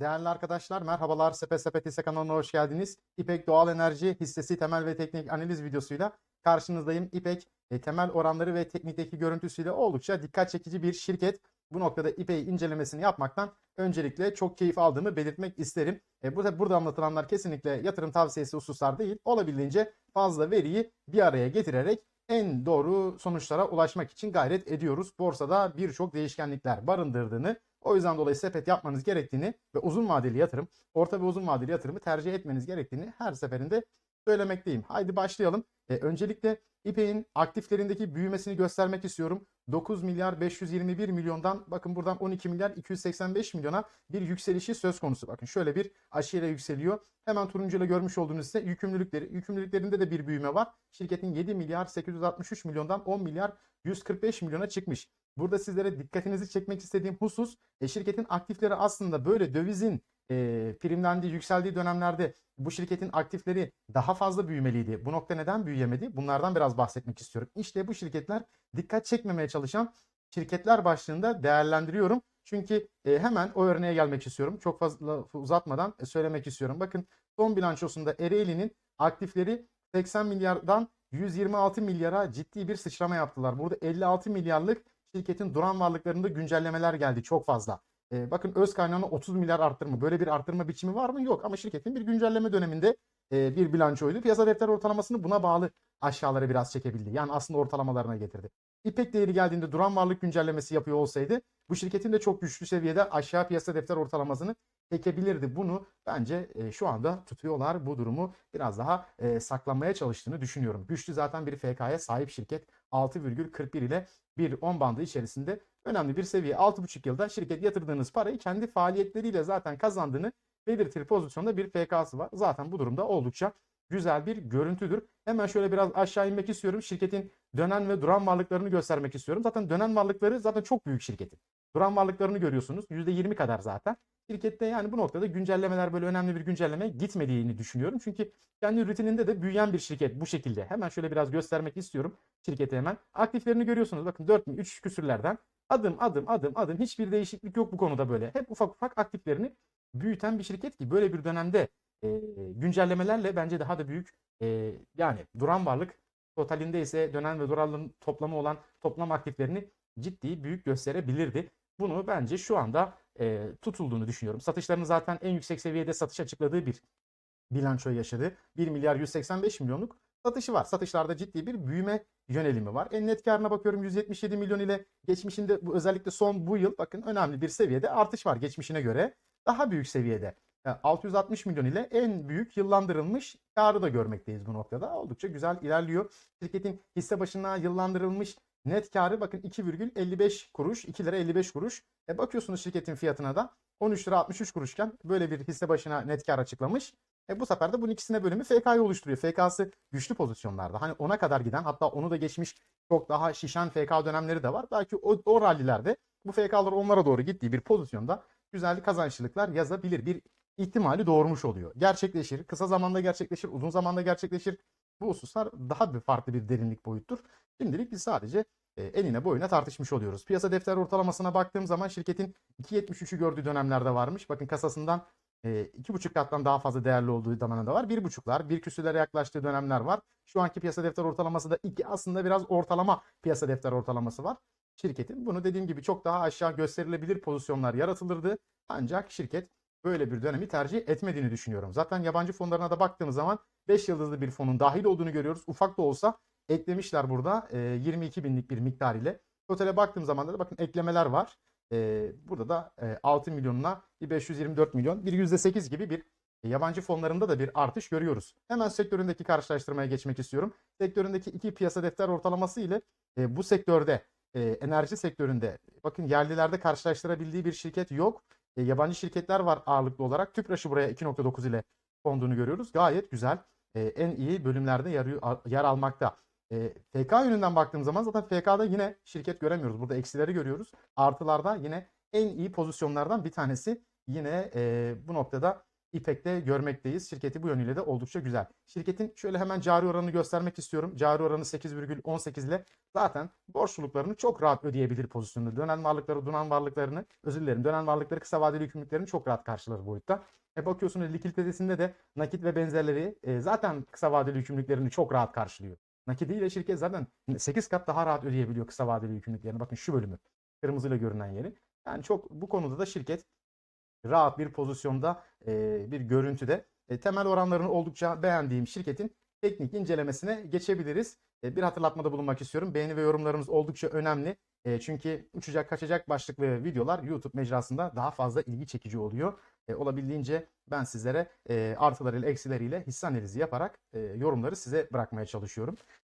Değerli arkadaşlar merhabalar Sepet Sepet Hisse kanalına hoş geldiniz. İpek Doğal Enerji hissesi temel ve teknik analiz videosuyla karşınızdayım. İpek e, temel oranları ve teknikteki görüntüsüyle oldukça dikkat çekici bir şirket. Bu noktada İpek'i incelemesini yapmaktan öncelikle çok keyif aldığımı belirtmek isterim. E, burada, burada anlatılanlar kesinlikle yatırım tavsiyesi hususlar değil. Olabildiğince fazla veriyi bir araya getirerek en doğru sonuçlara ulaşmak için gayret ediyoruz. Borsada birçok değişkenlikler barındırdığını, o yüzden dolayı sepet yapmanız gerektiğini ve uzun vadeli yatırım, orta ve uzun vadeli yatırımı tercih etmeniz gerektiğini her seferinde söylemekteyim. Haydi başlayalım. E, öncelikle İPE'nin aktiflerindeki büyümesini göstermek istiyorum. 9 milyar 521 milyondan bakın buradan 12 milyar 285 milyona bir yükselişi söz konusu. Bakın şöyle bir aşıyla yükseliyor. Hemen turuncuyla görmüş olduğunuz ise yükümlülükleri. Yükümlülüklerinde de bir büyüme var. Şirketin 7 milyar 863 milyondan 10 milyar 145 milyona çıkmış. Burada sizlere dikkatinizi çekmek istediğim husus e, şirketin aktifleri aslında böyle dövizin e, primlendiği, yükseldiği dönemlerde bu şirketin aktifleri daha fazla büyümeliydi. Bu nokta neden büyüyemedi? Bunlardan biraz bahsetmek istiyorum. İşte bu şirketler dikkat çekmemeye çalışan şirketler başlığında değerlendiriyorum. Çünkü e, hemen o örneğe gelmek istiyorum. Çok fazla uzatmadan e, söylemek istiyorum. Bakın son bilançosunda Ereğli'nin aktifleri 80 milyardan 126 milyara ciddi bir sıçrama yaptılar. Burada 56 milyarlık şirketin duran varlıklarında güncellemeler geldi çok fazla. E, bakın öz kaynağına 30 milyar arttırma. Böyle bir arttırma biçimi var mı? Yok. Ama şirketin bir güncelleme döneminde e, bir bilançoydu. Piyasa defter ortalamasını buna bağlı aşağılara biraz çekebildi. Yani aslında ortalamalarına getirdi. İpek değeri geldiğinde duran varlık güncellemesi yapıyor olsaydı bu şirketin de çok güçlü seviyede aşağı piyasa defter ortalamasını çekebilirdi. Bunu bence e, şu anda tutuyorlar. Bu durumu biraz daha e, saklanmaya çalıştığını düşünüyorum. Güçlü zaten bir FK'ya sahip şirket 6,41 ile bir 10 bandı içerisinde önemli bir seviye. 6,5 yılda şirket yatırdığınız parayı kendi faaliyetleriyle zaten kazandığını belirtir pozisyonda bir FK'sı var. Zaten bu durumda oldukça güzel bir görüntüdür. Hemen şöyle biraz aşağı inmek istiyorum. Şirketin dönen ve duran varlıklarını göstermek istiyorum. Zaten dönen varlıkları zaten çok büyük şirketin. Duran varlıklarını görüyorsunuz. %20 kadar zaten. Şirkette yani bu noktada güncellemeler böyle önemli bir güncelleme gitmediğini düşünüyorum. Çünkü kendi rutininde de büyüyen bir şirket bu şekilde. Hemen şöyle biraz göstermek istiyorum şirketi hemen. Aktiflerini görüyorsunuz. Bakın 4 3 küsürlerden adım adım adım adım hiçbir değişiklik yok bu konuda böyle. Hep ufak ufak aktiflerini büyüten bir şirket ki böyle bir dönemde e, güncellemelerle bence daha da büyük e, yani duran varlık totalinde ise dönen ve duralın toplamı olan toplam aktiflerini ciddi büyük gösterebilirdi. Bunu bence şu anda e, tutulduğunu düşünüyorum. Satışlarını zaten en yüksek seviyede satış açıkladığı bir bilanço yaşadı. 1 milyar 185 milyonluk satışı var. Satışlarda ciddi bir büyüme yönelimi var. En net karına bakıyorum 177 milyon ile geçmişinde bu özellikle son bu yıl bakın önemli bir seviyede artış var geçmişine göre. Daha büyük seviyede 660 milyon ile en büyük yıllandırılmış karı da görmekteyiz bu noktada. Oldukça güzel ilerliyor. Şirketin hisse başına yıllandırılmış net karı bakın 2,55 kuruş, 2 lira 55 kuruş. E bakıyorsunuz şirketin fiyatına da 13 lira 63 kuruşken böyle bir hisse başına net kar açıklamış. E bu sefer de bunun ikisine bölümü FK'yı oluşturuyor. FK'sı güçlü pozisyonlarda. Hani ona kadar giden hatta onu da geçmiş çok daha şişen FK dönemleri de var. Belki o, o rallilerde bu FK'lar onlara doğru gittiği bir pozisyonda güzel kazançlılıklar yazabilir. Bir ihtimali doğurmuş oluyor. Gerçekleşir. Kısa zamanda gerçekleşir. Uzun zamanda gerçekleşir. Bu hususlar daha bir farklı bir derinlik boyuttur. Şimdilik biz sadece e, enine boyuna tartışmış oluyoruz. Piyasa defter ortalamasına baktığım zaman şirketin 2.73'ü gördüğü dönemlerde varmış. Bakın kasasından e, iki buçuk kattan daha fazla değerli olduğu dönemde var. Bir buçuklar, bir küsürlere yaklaştığı dönemler var. Şu anki piyasa defter ortalaması da iki aslında biraz ortalama piyasa defter ortalaması var. Şirketin bunu dediğim gibi çok daha aşağı gösterilebilir pozisyonlar yaratılırdı. Ancak şirket böyle bir dönemi tercih etmediğini düşünüyorum. Zaten yabancı fonlarına da baktığımız zaman 5 yıldızlı bir fonun dahil olduğunu görüyoruz. Ufak da olsa eklemişler burada e, 22 binlik bir miktar ile. Totale baktığım zaman da bakın eklemeler var. E, burada da e, 6 milyonuna bir 524 milyon bir %8 gibi bir yabancı fonlarında da bir artış görüyoruz. Hemen sektöründeki karşılaştırmaya geçmek istiyorum. Sektöründeki iki piyasa defter ortalaması ile e, bu sektörde e, enerji sektöründe bakın yerlilerde karşılaştırabildiği bir şirket yok. E, yabancı şirketler var ağırlıklı olarak. Tüpraş'ı buraya 2.9 ile konduğunu görüyoruz. Gayet güzel. E, en iyi bölümlerde yer, yer almakta. E, FK yönünden baktığım zaman zaten FK'da yine şirket göremiyoruz. Burada eksileri görüyoruz. Artılarda yine en iyi pozisyonlardan bir tanesi. Yine e, bu noktada İpek'te görmekteyiz. Şirketi bu yönüyle de oldukça güzel. Şirketin şöyle hemen cari oranını göstermek istiyorum. Cari oranı 8,18 ile zaten borçluluklarını çok rahat ödeyebilir pozisyonda. Dönen varlıkları, duran varlıklarını, özür dilerim, dönen varlıkları kısa vadeli yükümlülüklerini çok rahat karşılar boyutta. E bakıyorsunuz likiditesinde de nakit ve benzerleri e, zaten kısa vadeli yükümlülüklerini çok rahat karşılıyor. Nakidiyle şirket zaten 8 kat daha rahat ödeyebiliyor kısa vadeli yükümlülüklerini. Bakın şu bölümü. Kırmızıyla görünen yeri. Yani çok bu konuda da şirket rahat bir pozisyonda e, bir görüntüde. E, temel oranlarını oldukça beğendiğim şirketin teknik incelemesine geçebiliriz. E, bir hatırlatmada bulunmak istiyorum. Beğeni ve yorumlarınız oldukça önemli. E, çünkü uçacak kaçacak başlıklı videolar YouTube mecrasında daha fazla ilgi çekici oluyor. E, olabildiğince ben sizlere e, artılarıyla eksileriyle hisse analizi yaparak e, yorumları size bırakmaya çalışıyorum.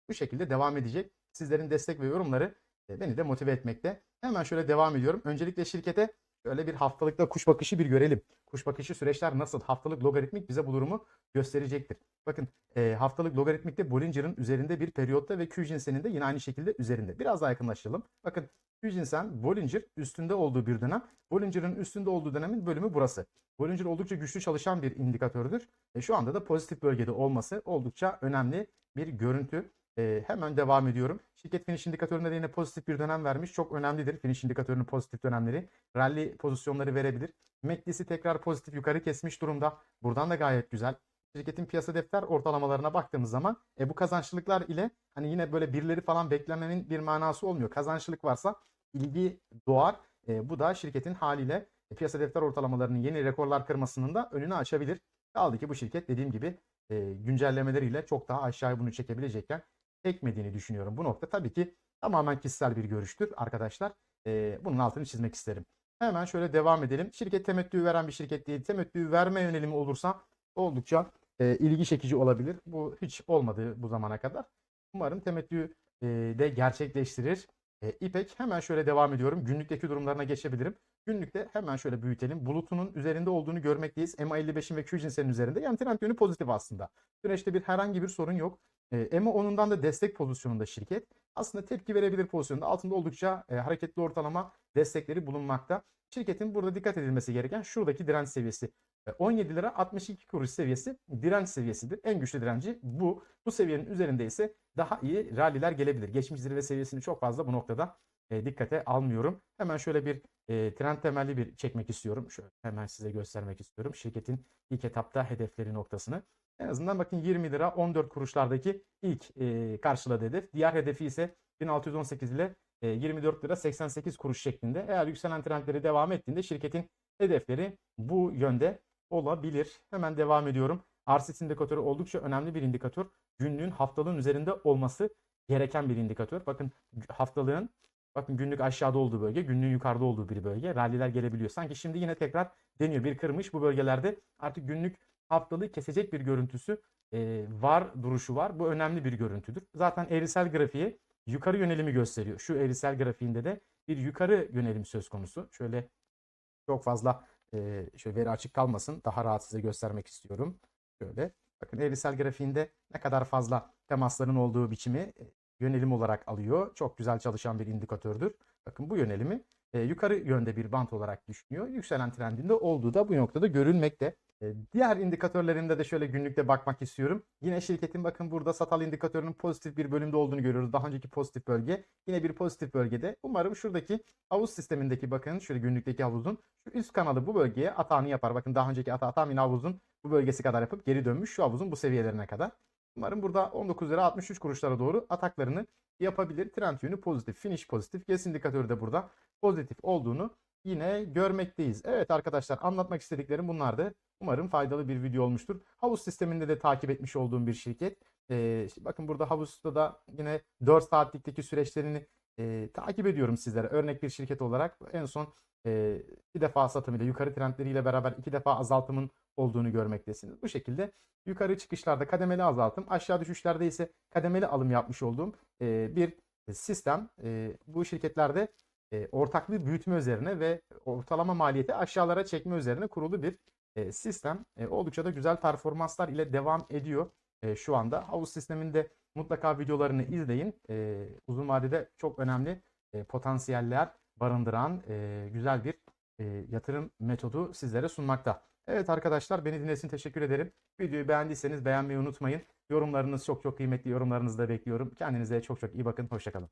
Bu şekilde devam edecek. Sizlerin destek ve yorumları e, beni de motive etmekte. Hemen şöyle devam ediyorum. Öncelikle şirkete Şöyle bir haftalıkta kuş bakışı bir görelim. Kuş bakışı süreçler nasıl? Haftalık logaritmik bize bu durumu gösterecektir. Bakın e, haftalık logaritmikte Bollinger'ın üzerinde bir periyotta ve Q cinsenin de yine aynı şekilde üzerinde. Biraz daha yakınlaştıralım. Bakın Q cinsen Bollinger üstünde olduğu bir dönem. Bollinger'ın üstünde olduğu dönemin bölümü burası. Bollinger oldukça güçlü çalışan bir indikatördür. E, şu anda da pozitif bölgede olması oldukça önemli bir görüntü. E, hemen devam ediyorum. Şirket finish indikatöründe de yine pozitif bir dönem vermiş. Çok önemlidir finish indikatörünün pozitif dönemleri. Rally pozisyonları verebilir. MACD'si tekrar pozitif yukarı kesmiş durumda. Buradan da gayet güzel. Şirketin piyasa defter ortalamalarına baktığımız zaman e, bu kazançlılıklar ile hani yine böyle birileri falan beklemenin bir manası olmuyor. Kazançlılık varsa ilgi doğar. E, bu da şirketin haliyle e, piyasa defter ortalamalarının yeni rekorlar kırmasının da önünü açabilir. Kaldı ki bu şirket dediğim gibi e, güncellemeleriyle çok daha aşağıya bunu çekebilecekken ekmediğini düşünüyorum. Bu nokta tabii ki tamamen kişisel bir görüştür arkadaşlar. E, bunun altını çizmek isterim. Hemen şöyle devam edelim. Şirket temettü veren bir şirket değil. Temettü verme yönelimi olursa oldukça e, ilgi çekici olabilir. Bu hiç olmadı bu zamana kadar. Umarım temettü e, de gerçekleştirir. E, İpek hemen şöyle devam ediyorum. Günlükteki durumlarına geçebilirim. Günlükte hemen şöyle büyütelim. Bulutunun üzerinde olduğunu görmekteyiz. MA55'in ve Q cinsenin üzerinde. Yani trend yönü pozitif aslında. Süreçte bir herhangi bir sorun yok. E, EMA 10'undan da destek pozisyonunda şirket. Aslında tepki verebilir pozisyonda. Altında oldukça e, hareketli ortalama destekleri bulunmakta. Şirketin burada dikkat edilmesi gereken şuradaki direnç seviyesi. 17 lira 62 kuruş seviyesi direnç seviyesidir. En güçlü direnci bu. Bu seviyenin üzerinde ise daha iyi ralliler gelebilir. Geçmiş zirve seviyesini çok fazla bu noktada e, dikkate almıyorum. Hemen şöyle bir e, trend temelli bir çekmek istiyorum. Şöyle hemen size göstermek istiyorum. Şirketin ilk etapta hedefleri noktasını. En azından bakın 20 lira 14 kuruşlardaki ilk e, karşıladığı hedef. Diğer hedefi ise 1618 ile e, 24 lira 88 kuruş şeklinde. Eğer yükselen trendleri devam ettiğinde şirketin hedefleri bu yönde olabilir. Hemen devam ediyorum. RSI indikatörü oldukça önemli bir indikatör. Günlüğün haftalığın üzerinde olması gereken bir indikatör. Bakın haftalığın bakın günlük aşağıda olduğu bölge, günlüğün yukarıda olduğu bir bölge. Ralliler gelebiliyor. Sanki şimdi yine tekrar deniyor. Bir kırmış bu bölgelerde artık günlük haftalığı kesecek bir görüntüsü e, var, duruşu var. Bu önemli bir görüntüdür. Zaten eğrisel grafiği yukarı yönelimi gösteriyor. Şu eğrisel grafiğinde de bir yukarı yönelim söz konusu. Şöyle çok fazla e, şöyle veri açık kalmasın. Daha rahat size göstermek istiyorum. Şöyle. Bakın eğrisel grafiğinde ne kadar fazla temasların olduğu biçimi yönelim olarak alıyor. Çok güzel çalışan bir indikatördür. Bakın bu yönelimi e, yukarı yönde bir bant olarak düşünüyor. Yükselen trendinde olduğu da bu noktada görülmekte. E, diğer indikatörlerinde de şöyle günlükte bakmak istiyorum. Yine şirketin bakın burada satal indikatörünün pozitif bir bölümde olduğunu görüyoruz. Daha önceki pozitif bölge. Yine bir pozitif bölgede. Umarım şuradaki havuz sistemindeki bakın şöyle günlükteki havuzun şu üst kanalı bu bölgeye atağını yapar. Bakın daha önceki ata atam yine havuzun bu bölgesi kadar yapıp geri dönmüş şu havuzun bu seviyelerine kadar. Umarım burada 19 lira 63 kuruşlara doğru ataklarını yapabilir. Trend yönü pozitif, finish pozitif. Ges indikatörü de burada pozitif olduğunu yine görmekteyiz. Evet arkadaşlar anlatmak istediklerim bunlardı. Umarım faydalı bir video olmuştur. Havuz sisteminde de takip etmiş olduğum bir şirket. Ee, bakın burada havuzda da yine 4 saatlikteki süreçlerini e, takip ediyorum sizlere. Örnek bir şirket olarak en son e, iki defa satımıyla yukarı trendleriyle beraber iki defa azaltımın olduğunu görmektesiniz. Bu şekilde yukarı çıkışlarda kademeli azaltım, aşağı düşüşlerde ise kademeli alım yapmış olduğum e, bir sistem. E, bu şirketlerde e, ortaklığı büyütme üzerine ve ortalama maliyeti aşağılara çekme üzerine kurulu bir e, sistem. E, oldukça da güzel performanslar ile devam ediyor e, şu anda. Havuz sisteminde mutlaka videolarını izleyin. Uzun vadede çok önemli potansiyeller barındıran güzel bir yatırım metodu sizlere sunmakta. Evet arkadaşlar beni için teşekkür ederim. Videoyu beğendiyseniz beğenmeyi unutmayın. Yorumlarınız çok çok kıymetli. Yorumlarınızı da bekliyorum. Kendinize çok çok iyi bakın. Hoşçakalın.